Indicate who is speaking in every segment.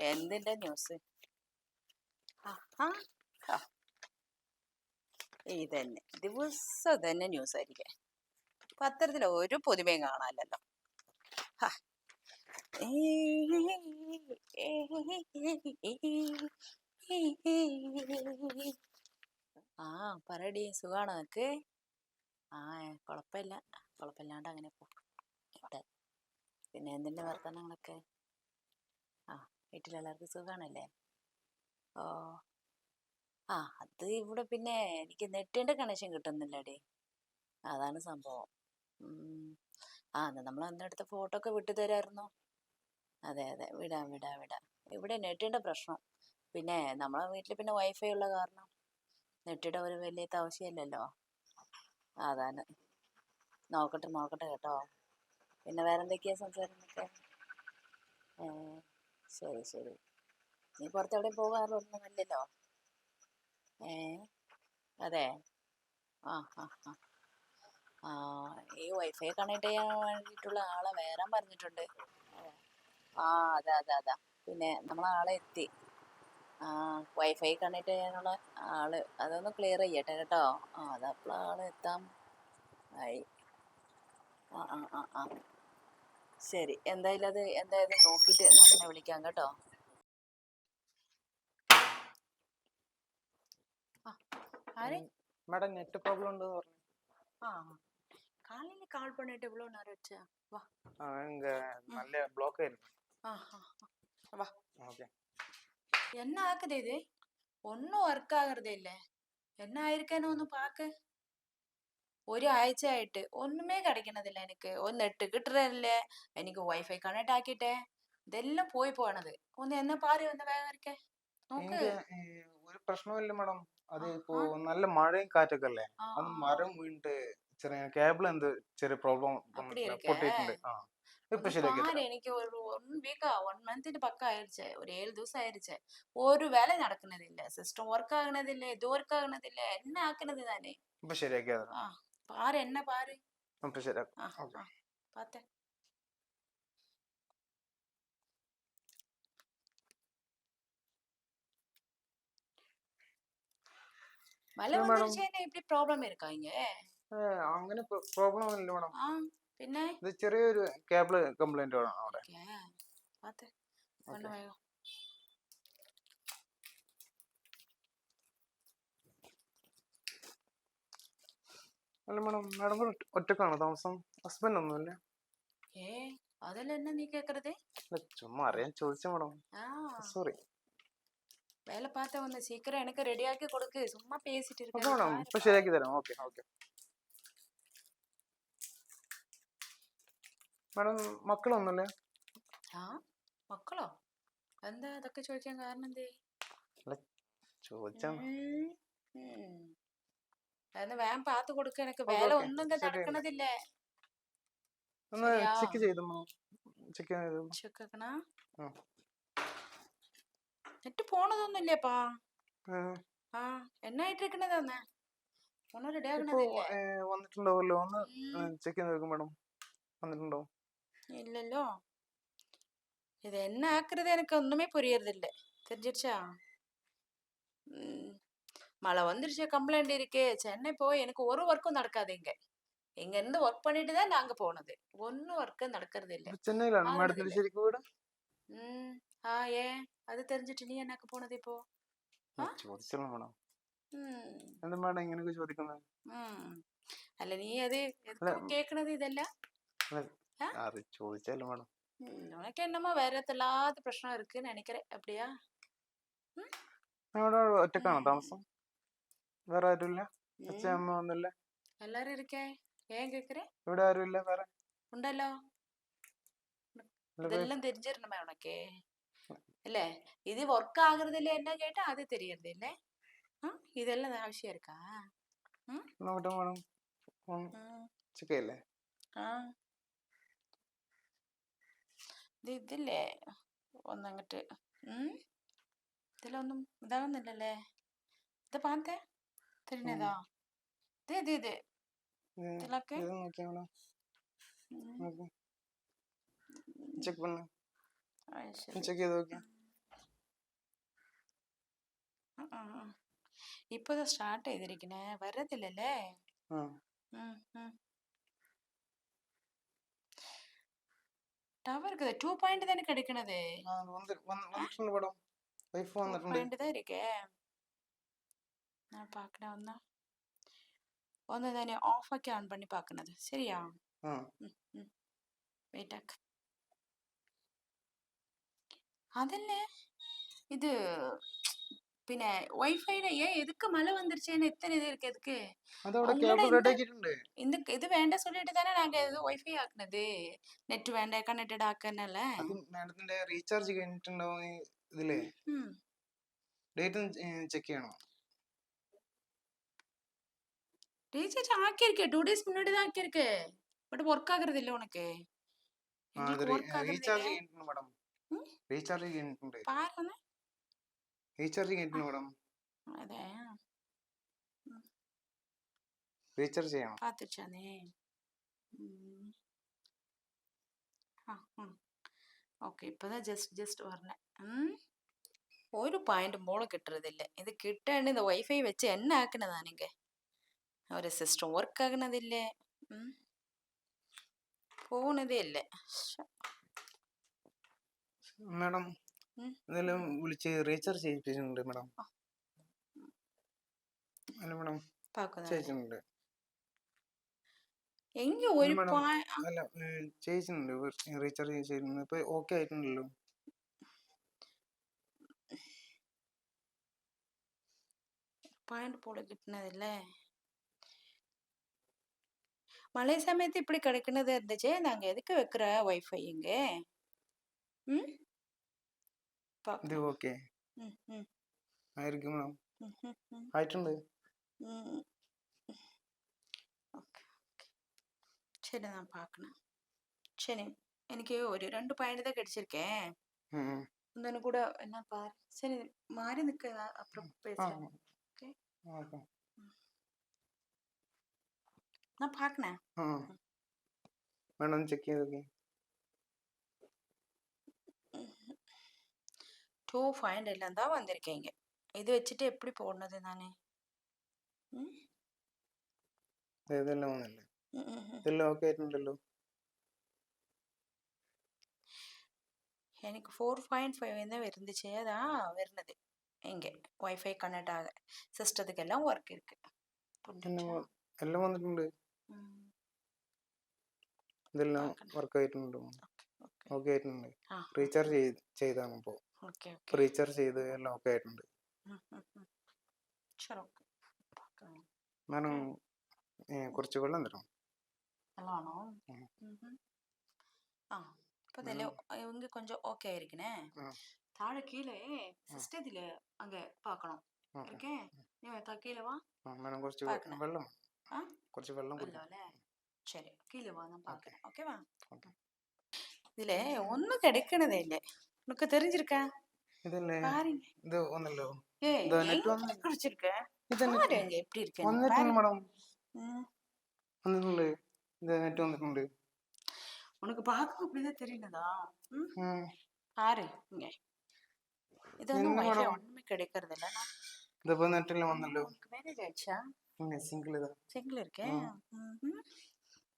Speaker 1: എന്തിന്റെ ന്യൂസ് ഇതന്നെ. ദിവസം തന്നെ ന്യൂസ് ആയിരിക്കും. പത്രത്തിൽ ഒരു പുതുമയും കാണാനല്ലോ ഹാ. ആ പറയടി സുഖാണോ നിനക്ക്? ആ കുഴപ്പമില്ല. കുഴപ്പമില്ലാണ്ട് അങ്ങനെ പോട്ടെ പിന്നെ എന്തിന്റെ വർത്തമാനങ്ങളൊക്കെ? ആ വീട്ടിലെല്ലാവർക്കും സുഖാണല്ലേ? ഓ. ആ അത് ഇവിടെ പിന്നെ എനിക്ക് നെറ്റിന്റെ കണക്ഷൻ കിട്ടുന്നില്ലടി. അതാണ് സംഭവം. ആ നമ്മൾ അന്നെടുത്ത ഫോട്ടോ ഒക്കെ വിട്ടു തരായിരുന്നു. അതെ അതെ. വിടാം വിടാം വിടാം. ഇവിടെ നെറ്റിന്റെ പ്രശ്നം. പിന്നെ നമ്മളെ വീട്ടിൽ പിന്നെ വൈഫൈ ഉള്ള കാരണം. നെറ്റിയുടെ ഒരു വലിയ ആവശ്യമില്ലല്ലോ അതാണ്. നോക്കട്ടെ നോക്കട്ടെ കേട്ടോ. പിന്നെ വേറെ എന്തൊക്കെയാ ഏ ശരി ശരി. നീ പുറത്തെവിടെ പോകാറൊന്നുമില്ലല്ലോ ഏ അതെ. ആ ആ ആ. വൈഫൈ കണക്ട് ചെയ്യാൻ വേണ്ടിയിട്ടുള്ള ആളെ വേറെ പറഞ്ഞിട്ടുണ്ട്. ആ അതെ അതെ അതെ. പിന്നെ നമ്മളാളെ എത്തി. ആ വൈഫൈ കണക്ട് ചെയ്യാനുള്ള ആൾ. അതൊന്ന് ക്ലിയർ ചെയ്യട്ടെ കേട്ടോ. ആ അതപ്പോൾ ആൾ എത്താം. ആയി. ആ ആ ആ ആ. ശരി. എന്തായാലും അത് എന്തായാലും നോക്കിയിട്ട് നമ്മളെ വിളിക്കാം കേട്ടോ.
Speaker 2: മാഡം നെറ്റ് പ്രോബ്ലം ഉണ്ടെന്ന് പറഞ്ഞു.
Speaker 1: ആ. காலையில கால் பண்ணிட்டு இவ்வளோ நேரம் ஆச்சா வா
Speaker 2: ആ ഇങ്ക നല്ല ബ്ലോക്ക് ആയിരുന്നു
Speaker 1: ஆ ஆ ஆ. வா
Speaker 2: ഓക്കെ
Speaker 1: என்ன ஆகுது இது ஒன்றும் ஒர்க் ஆகுறதே இல்லை என்ன ஆயிருக்கேன்னு ഒന്ന് പാക്ക് ഒരാഴ്ചയായിട്ട് ഒന്നുമേ കിടക്കണതില്ല എനിക്ക് ഒന്ന് നെറ്റ് കിട്ടുന്നില്ലേ എനിക്ക് വൈഫൈ കണക്ട് ആക്കിട്ടെ ഇതെല്ലാം പോയി പോണത് ഒന്ന് എന്നെ പാര് ഒന്ന് വേഗം ഇരിക്കെ നോക്ക്
Speaker 2: എനിക്ക് ഈ ഒരു പ്രശ്നമില്ല മേഡം അത്
Speaker 1: ആ,
Speaker 2: ഇപ്പോ
Speaker 1: ആ.
Speaker 2: നല്ല മഴയും കാറ്റൊക്കെ അല്ലേ
Speaker 1: ആ,
Speaker 2: അത്
Speaker 1: ആ,
Speaker 2: മരം വീണിട്ട് ചെറിയ കേബിൾ എന്ത് ചെറിയ പ്രോബ്ലം
Speaker 1: அப்படி இருக்கே?
Speaker 2: പൊട്ടിയിട്ടുണ്ട് ആ ഇപ്പൊ
Speaker 1: ഒന്ന്
Speaker 2: ശരിയാക്കി
Speaker 1: പാര്
Speaker 2: തരാം
Speaker 1: എനിക്ക് ഒരു വൺ വീക്കാ വൺ മന്തിന്റെ പക്കം ആയിരിച്ചേ ഒരു ഏഴ് ദിവസം ആയിരിച്ചേ ഒരു വേല നടക്കുന്നതില്ല സിസ്റ്റം വർക്ക് ആകണതില്ല ഇത് വർക്ക് ആകണതില്ല എന്നെ ആക്കണത് താനേ
Speaker 2: ഇപ്പൊ ശരിയാക്കി തരാം
Speaker 1: ആ പാര് എന്നെ പാര്
Speaker 2: ഇപ്പൊ ശരിയാക്കാം
Speaker 1: ആ
Speaker 2: ഓക്കെ
Speaker 1: ആ പാത്തേ மழை
Speaker 2: சரி, madam.
Speaker 1: வந்துருச்சேன்னு இப்படி ப்ராப்ளம் இருக்கா இங்க
Speaker 2: അങ്ങനെ പ്രോബ്ലം ഇല്ല മേഡം
Speaker 1: ஆ பின்ன
Speaker 2: ഇത് ചെറിയൊരു കേബിൾ കംപ്ലൈന്റ് ആണ് അവിടെ
Speaker 1: ஓகே பாத்து
Speaker 2: Okay.
Speaker 1: ஒண்ணு வேகம்
Speaker 2: അല്ല മേഡം മേഡം ഒറ്റക്കാണോ താമസം ഹസ്ബൻഡ് ഒന്നുമില്ല
Speaker 1: ஏ அதுல என்ன நீ கேக்குறது
Speaker 2: അല്ല ചുമ്മാ അറിയാൻ ചോദിച്ച മേഡം
Speaker 1: ஆ
Speaker 2: സോറി
Speaker 1: வேலை பார்த்த வந்து சீக்கிரம் எனக்கு ரெடி ஆக்கி கொடுக்கு சும்மா பேசிட்டு
Speaker 2: ഓക്കെ
Speaker 1: இருக்க
Speaker 2: മേഡം ഇപ്പൊ ശരിയാക്കി തരാം മേഡം മക്കളൊന്നുമില്ലേ
Speaker 1: ആ മക്കളോ? എന്താ അതൊക്കെ ചോദിക്കാൻ കാരണം എന്തേ?
Speaker 2: ചോദിച്ചാ.
Speaker 1: അതൊന്ന് വേഗം പാത്ത് കൊടുക്ക എനിക്ക് വേല ഒന്നും നടക്കണതില്ലേ?
Speaker 2: ഒന്ന് ചെക്ക് ചെയ്തു ചെക്ക് ചെയ്തു
Speaker 1: ചെക്ക്
Speaker 2: ആ.
Speaker 1: നെറ്റ് പോണതൊന്നും ഇല്ലേപ്പാ ആ എന്നായിട്ട് വന്നിട്ടുണ്ടാവല്ലോ ഒന്നും
Speaker 2: ചെക്ക് ചെയ്ത് നോക്കും മേഡം. വന്നിട്ടുണ്ടോ
Speaker 1: இல்லல்லோ இது என்ன ஆக்குறது எனக்கு ஒண்ணுமே புரியறதில்ல தெரிஞ்சிருச்சா ம், மழை வந்துருச்சு கம்ப்ளைண்ட் இருக்கு சென்னை போய் எனக்கு ஒரு ஒர்க்கும் நடக்காது இங்க இங்க இருந்து ஒர்க் பண்ணிட்டு தான் நாங்க போனது ஒன்னும் ஒர்க்கு நடக்கிறது இல்ல
Speaker 2: ഇപ്പൊ ചെന്നൈയിലാണ്
Speaker 1: ആണോ
Speaker 2: മേഡത്തിന്റെ
Speaker 1: ഇതില്ലേ?
Speaker 2: ശരിക്കും വീട്
Speaker 1: ம் ஆ ஏன் அது தெரிஞ்சிட்டு நீ என்னக்கு போனது இப்போ ആ?
Speaker 2: ചോദിച്ചോളൂ മേഡം
Speaker 1: ம்
Speaker 2: എന്താ മേഡം ഇങ്ങനെയൊക്കെ ചോദിക്കുന്നത്
Speaker 1: ம் അല്ല നീ അത്
Speaker 2: അല്ല,
Speaker 1: കേക്കണത് ഇതല്ല
Speaker 2: അത് ചോദിച്ചാലോ മേഡം
Speaker 1: ம், உனக்கு என்னமோ வேற இல்லாத பிரச்சனை இருக்குன்னு நினைக்கிறேன் அப்படியா
Speaker 2: അവിടെ ഒറ്റക്കാണോ
Speaker 1: ഉം.
Speaker 2: താമസം വേറെ ആരുമില്ല
Speaker 1: ம்,
Speaker 2: അച്ഛൻ അമ്മ ഒന്നുമില്ല
Speaker 1: எல்லாரும் இருக்கேன் ஏன் கேக்குற
Speaker 2: ഇവിടെ ആരുമില്ല വേറെ
Speaker 1: ഉണ്ടല്ലോ
Speaker 2: അല്ല, വേ-
Speaker 1: ഇതെല്ലാം தெரிஞ்சிடணுமே உனக்கு இல்ல இது ஒர்க் ஆகுறது இல்ல என்ன கேட்டா அது தெரியறது இல்ல ஆ, இதெல்லாம் அவசியம் இருக்கா
Speaker 2: നോക്കട്ടെ മേഡം
Speaker 1: ம்,
Speaker 2: ചെക്ക് ചെയ്യല്ലേ
Speaker 1: ஆ ഇത് ഇതില്ലേ ഒന്നങ്ങട്ട് ഉം? ഇതിലൊന്നും ഇതാകുന്നില്ലല്ലേ ഇത് പാത്തെ തിരിഞ്ഞതാ ഇത് ഇത് ഇത്
Speaker 2: ഇത്
Speaker 1: ഇതിലൊക്കെ
Speaker 2: ഇത് നോക്കിയാ മേഡം
Speaker 1: ഉം.
Speaker 2: നോക്ക് ചെക്ക് பண்ணு
Speaker 1: അത് ശരി
Speaker 2: ചെക്ക് ചെയ്ത് നോക്കിയാ
Speaker 1: ആ, ആ, ആ. ഇപ്പൊ ഇത് സ്റ്റാർട്ട് ചെയ്തിരിക്കണേ വരത്തില്ലല്ലേ டவர் இருக்குது டூ பாயிண்ட் தானே
Speaker 2: கிடைக்கணுது நான் வந்து வந்துட்டு மேடம் வைஃப் வந்துட்டு
Speaker 1: பாயிண்ட் தான் இருக்கே. நான் பார்க்கணும் வந்தா. ஒன்று தானே ஆஃப் ஆக்கி ஆன் பண்ணி பார்க்கணுது சரியா? ம் வெயிட்டாக் അതല്ലേ ഇത് പിന്നെ വൈഫൈയുടെ ഏ എതുക്ക് മഴ வந்துருச்சேன்னு எத்தனை இது இருக்கு எதுக்கு
Speaker 2: അതവിടെ
Speaker 1: ഉമ്മടെ
Speaker 2: കേബിൾ റെഡി
Speaker 1: എന്താ-
Speaker 2: ആക്കിയിട്ടുണ്ട്
Speaker 1: இந்த இது வேண்டாம் சொல்லிட்டு தானே நாங்க இது வைஃபை ஆக்குனது நெட் வேண்டாம் கனெக்டட் ஆக்கனல
Speaker 2: അത് മാഡത്തിന്റെ റീചാർജ് കഴിഞ്ഞിട്ടുണ്ടാവും ഈ ഇതിലേ
Speaker 1: ம்
Speaker 2: ഡേറ്റ് ചെക്ക് ചെയ്യണം
Speaker 1: ரீசார்ஜ் ஆக்கியிருக்கேன் டூ டேஸ் முன்னாடி தான் ஆக்கியிருக்கு பட் ஒர்க் ஆகுறது இல்ல உனக்கு
Speaker 2: ആ അത്
Speaker 1: எங்களுக்கு ஒர்க் ஆகுறது
Speaker 2: റീചാർജ്
Speaker 1: இல்ல
Speaker 2: കഴിഞ്ഞിട്ടുണ്ട് മേഡം
Speaker 1: ഉം?
Speaker 2: റീചാർജ് കഴിഞ്ഞിട്ടുണ്ട്
Speaker 1: பாருங்க
Speaker 2: റീചാർജിങ് എന്തിനു മേഡം
Speaker 1: അതെ.
Speaker 2: റീചാർജ് ചെയ്യണം?
Speaker 1: പാത്തിച്ചാനേ ഓക്കെ ഇപ്പം ജസ്റ്റ് ജസ്റ്റ് പറഞ്ഞ. ഒരു പോയിന്റ് മോൾ കിട്ടുறதில்ல ഇത് കിട്ടേണ്ട ഇത് വൈഫൈ വെച്ച് എന്നെ ആക്കണതാണെങ്കിൽ ഒരു സിസ്റ്റം വർക്ക് ആകണതില്ലേ പോണതേ ഇല്ലേ.
Speaker 2: മേഡം
Speaker 1: ഉം.
Speaker 2: ഇതെല്ലാം വിളിച്ച് റീചാർജ് ചെയ്യിപ്പിച്ചിട്ടുണ്ട് മാഡം അല്ല മാഡം
Speaker 1: പാക്കുന്ന
Speaker 2: ചെയ്യിച്ചിട്ടുണ്ട്
Speaker 1: എങ്ക ഒരു
Speaker 2: madam.
Speaker 1: പോയി
Speaker 2: അല്ല ഏഹ്, ചെയ്യിച്ചിട്ടുണ്ട് റീചാർജ് ചെയ്തിട്ടുണ്ട് ഇപ്പൊ ഓക്കെ ആയിട്ടുണ്ടല്ലോ
Speaker 1: பாயிண்ட் போல கிட்டினதில்ல மழை சமயத்து இப்படி கிடைக்கினது இருந்துச்சு நாங்க எதுக்கு வைக்கிற வைஃபை இங்க ம் பா-
Speaker 2: ഇത് ഓക്കെ ആയിരിക്കും മേഡം ആയിട്ടുണ്ട്
Speaker 1: ശരി ഞാൻ പാക്കണം ശരി എനിക്ക്
Speaker 2: ഒരു രണ്ട്
Speaker 1: പയനത്തെ കടിച്ചിരിക്കേ ഒന്നിനും കൂടെ എന്നാ പാർ ശരി മാറി
Speaker 2: നിൽക്കുക
Speaker 1: അപ്പുറം പേശാം
Speaker 2: ഓക്കെ
Speaker 1: ഞാൻ
Speaker 2: പാക്കണേ വേണം ചെക്ക് ചെയ്തോക്കേ
Speaker 1: டூ ஃபைண்ட் எல்லாம் தான் வந்திருக்கீங்க இது வச்சுட்டு எப்படி போடுறது நானு ம்?
Speaker 2: ഇതെല്ലാം വന്നല്ലേ
Speaker 1: ம், ம், ம்.
Speaker 2: ഇതെല്ലാം ഓക്കെ ആയിട്ടുണ്ടല്ലോ
Speaker 1: எனக்கு ஃபோர் பாயிண்ட் ஃபைவ் தான் இருந்துச்சு அதான் வருனது இங்கே வைஃபை கனெக்ட் ஆக சிஸ்டத்துக்கு எல்லாம் ஒர்க் இருக்கு
Speaker 2: പിന്നെ
Speaker 1: புரிஞ்சுச்சா?
Speaker 2: വ- എല്ലാം വന്നിട്ടുണ്ട്
Speaker 1: ம்,
Speaker 2: ഇതെല്ലാം
Speaker 1: നോക്കണം.
Speaker 2: വർക്ക് ആയിട്ടുണ്ട്
Speaker 1: ஓகே ஓகே
Speaker 2: ഓക്കെ ആയിട്ടുണ്ട്
Speaker 1: ആ
Speaker 2: റീചാർജ് ചെയ്ത് ചെയ്താണ് ഇപ്പോൾ
Speaker 1: ஓகே
Speaker 2: ഇപ്പൊ
Speaker 1: ஓகே
Speaker 2: റീചാർജ് ചെയ്ത് എല്ലാം ഒക്കെ ആയിട്ടുണ്ട് మనం കുറച്ച് വെള്ളം
Speaker 1: തരാം നല്ലോണോ
Speaker 2: ആ
Speaker 1: ഇപ്പൊ ഇതിൽ ഇവങ്ക കൊഞ്ചം ഓക്കെ
Speaker 2: ആയിരിക്കണേ?
Speaker 1: താഴെ കീഴേ സിസ്റ്റം ഇതിൽ അങ്ങ്
Speaker 2: ഓക്കേ. നീ കീഴ വാ.
Speaker 1: మనం
Speaker 2: കുറച്ച് വെള്ളം കുറച്ച്
Speaker 1: വെള്ളം കുടിക്കാം ശരി കീഴ വാ ഞാൻ പാക്കണേ
Speaker 2: ഓക്കെ
Speaker 1: വാ. ഇതിലെ ഒന്നും കിടക്കണതേ உனக்கு தெரிஞ்சிருக்கா
Speaker 2: ഇതല്ലേ
Speaker 1: பாருங்க
Speaker 2: ഇത് വന്നല്ലോ
Speaker 1: ஏய்
Speaker 2: இதோ net
Speaker 1: எங்க
Speaker 2: வந்து-
Speaker 1: கிடைச்சிருக்க
Speaker 2: ഇത് net
Speaker 1: பாருங்க எப்படி இருக்கு
Speaker 2: വന്നിട്ടുണ്ട് മാഡം
Speaker 1: ம்.
Speaker 2: വന്നിട്ടുണ്ട് ഇത് നെറ്റ് വന്നിട്ടുണ്ട്
Speaker 1: உனக்கு பார்க்க அப்படிதான் தெரியுனதா ம்
Speaker 2: ഉം.
Speaker 1: பாரு இங்க இது வந்து
Speaker 2: என்ன
Speaker 1: வைஃபை
Speaker 2: madam?
Speaker 1: ஒண்ணுமே கிடைக்கிறது இல்ல
Speaker 2: ഇതിപ്പോ നെറ്റെല്ലാം വന്നല്ലോ
Speaker 1: உனக்கு மேரேஜ் ஆயிடுச்சா
Speaker 2: സിംഗിൾ ഇതാ
Speaker 1: சிங்கிள் இருக்கேன்
Speaker 2: ஆ.
Speaker 1: ம்ஹும்.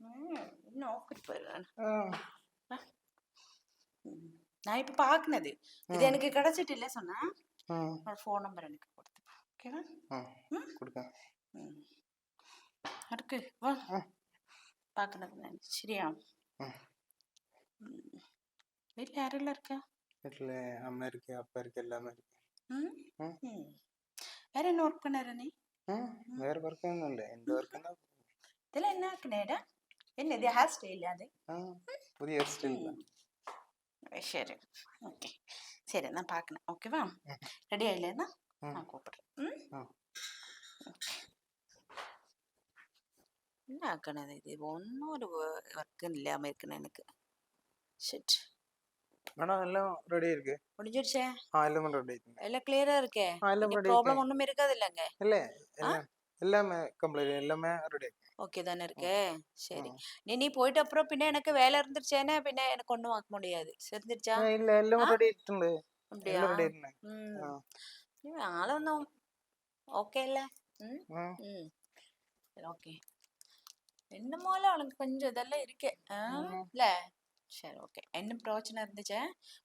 Speaker 1: ம், இன்னும் ஆஃபர் பாரு
Speaker 2: ആ,
Speaker 1: ம். நான் இப்ப பாக்குனது இது
Speaker 2: ம்.
Speaker 1: எனக்கு கிடைச்சிட்டு இல்ல சொன்னா
Speaker 2: ആ,
Speaker 1: உன்னோட ஃபோன் நம்பர் எனக்கு கொடுத்து ஓகேவா
Speaker 2: ആ,
Speaker 1: ம்
Speaker 2: കൊടുക്കാം
Speaker 1: ம். அடுக்கு வா
Speaker 2: ஆ.
Speaker 1: பாக்குனது நான் சரியா
Speaker 2: ആ.
Speaker 1: ம். வீட்ல யாரெல்லாம் இருக்கா
Speaker 2: വീട്ടിലെ അമ്മ ഇരിക്കുക അപ്പ ഇരിക്കുക എല്ലാം ഇരിക്കുക
Speaker 1: ம்
Speaker 2: ம்.
Speaker 1: ம். வேற என்ன ஒர்க் பண்ணாரு நீ
Speaker 2: വേറെ വർക്ക് ഒന്നുമില്ല എന്ത് വർക്ക്
Speaker 1: இதெல்லாம் என்ன ஆக்குனேடா என்ன இது ஹேர் ஸ்டைல் அது
Speaker 2: ആ പുതിയ ഹെയർ സ്റ്റൈൽ
Speaker 1: ശരി ഓക്കെ ശരി എന്നാ പാക്കണം ഓക്കെവാ റെഡി ആയില്ലേ
Speaker 2: എന്നാ
Speaker 1: நான் கூப்பிடுறேன் என்ன ஆக்கணும் இது ஒன்றும் ஒரு ஒர்க்கும் இல்லாமல் இருக்கணும் எனக்கு ஷிட்
Speaker 2: மேடம் எல்லாம் ரெடியா இருக்கு
Speaker 1: முடிஞ்சிருச்சே
Speaker 2: ஆ எல்லாம் ரெடி இருக்கு
Speaker 1: எல்லாம் கிளியரா இருக்கே
Speaker 2: ஆ எல்லாம் ரெடி
Speaker 1: ப்ராப்ளம் ஒண்ணும் இருக்காது இல்லங்க
Speaker 2: இல்ல எல்லாமே கம்ப்ளீட் எல்லாமே ரெடி இருக்கு
Speaker 1: ஓகே தானே இருக்கு சரி
Speaker 2: ம்.
Speaker 1: நீ நீ போயிட்டு அப்புறம் பின்ன எனக்கு வேலை இருந்துருச்சேன்னா பின்ன எனக்கு ஒண்ணும் ஆக்க முடியாது தெரிஞ்சிருச்சா
Speaker 2: ആ, ഇല്ല എല്ലാം
Speaker 1: ആ?
Speaker 2: റെഡി ആയിട്ടുണ്ട്
Speaker 1: அப்படியா
Speaker 2: എല്ലാം റെഡി ആയിട്ടുണ്ട്
Speaker 1: ഉം.
Speaker 2: ആ.
Speaker 1: നീ ആളൊന്നും ஓகே இல்ல ம்
Speaker 2: ആ,
Speaker 1: ம் சரி ஓகே என்னமோல அவனுக்கு கொஞ்சம் இதெல்லாம் இருக்கு ஆ?
Speaker 2: ம்.
Speaker 1: இல்ல சரி ஓகே என்ன பிரச்சனை இருந்துச்சு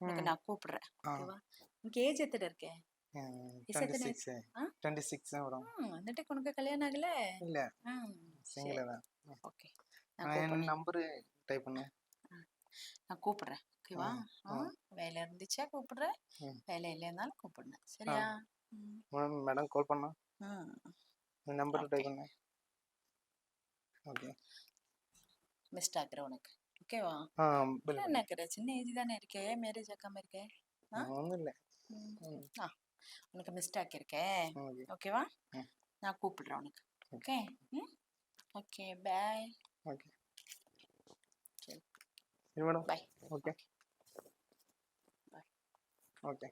Speaker 1: உனக்கு
Speaker 2: ம்.
Speaker 1: நான் கூப்பிடுறேன்
Speaker 2: ആ,
Speaker 1: ஓகேவா உனக்கு ஏஜ் எத்தனை இருக்கு
Speaker 2: ഉം,
Speaker 1: Is
Speaker 2: 26
Speaker 1: ആ?
Speaker 2: 26 வரும்
Speaker 1: ம் എന്നിട്ട് உனக்கு கல்யாணம் ஆகல
Speaker 2: இல்ல
Speaker 1: ம்
Speaker 2: சிங்கிள் தான்.
Speaker 1: ஓகே. நான்
Speaker 2: என்
Speaker 1: கூப்பிடுறேன்.
Speaker 2: நம்பர் டைப் பண்ணு.
Speaker 1: நான் கூப்பிடுறேன். ஓகேவா? வேலை இருந்துச்சா கூப்பிடுறேன். வேலை இல்லைன்னாலும் கூப்பிடுறேன் சரியா?
Speaker 2: மேடம் கால் பண்ணா? நம்பர் டைப் பண்ணு. ஓகே.
Speaker 1: மிஸ்ட் ஆக்குறேன் உனக்கு. ஓகேவா? என்ன நினைக்கிற சின்ன ஏஜ் தானே இருக்கே. மேரேஜ் ஆக்காம இருக்கே?
Speaker 2: ஒன்றும் இல்லை.
Speaker 1: ஆ. உனக்கு மிஸ்ட் ஆக்கியிருக்கேன்
Speaker 2: ஓகே.
Speaker 1: ஓகேவா. நான் கூப்பிடுறேன் உனக்கு. ஓகே. ம்.
Speaker 2: ഓക്കേ
Speaker 1: ബൈ
Speaker 2: ഓക്കെ ശരി
Speaker 1: മേഡം
Speaker 2: ബൈ
Speaker 1: ഓക്കേ
Speaker 2: ഓക്കെ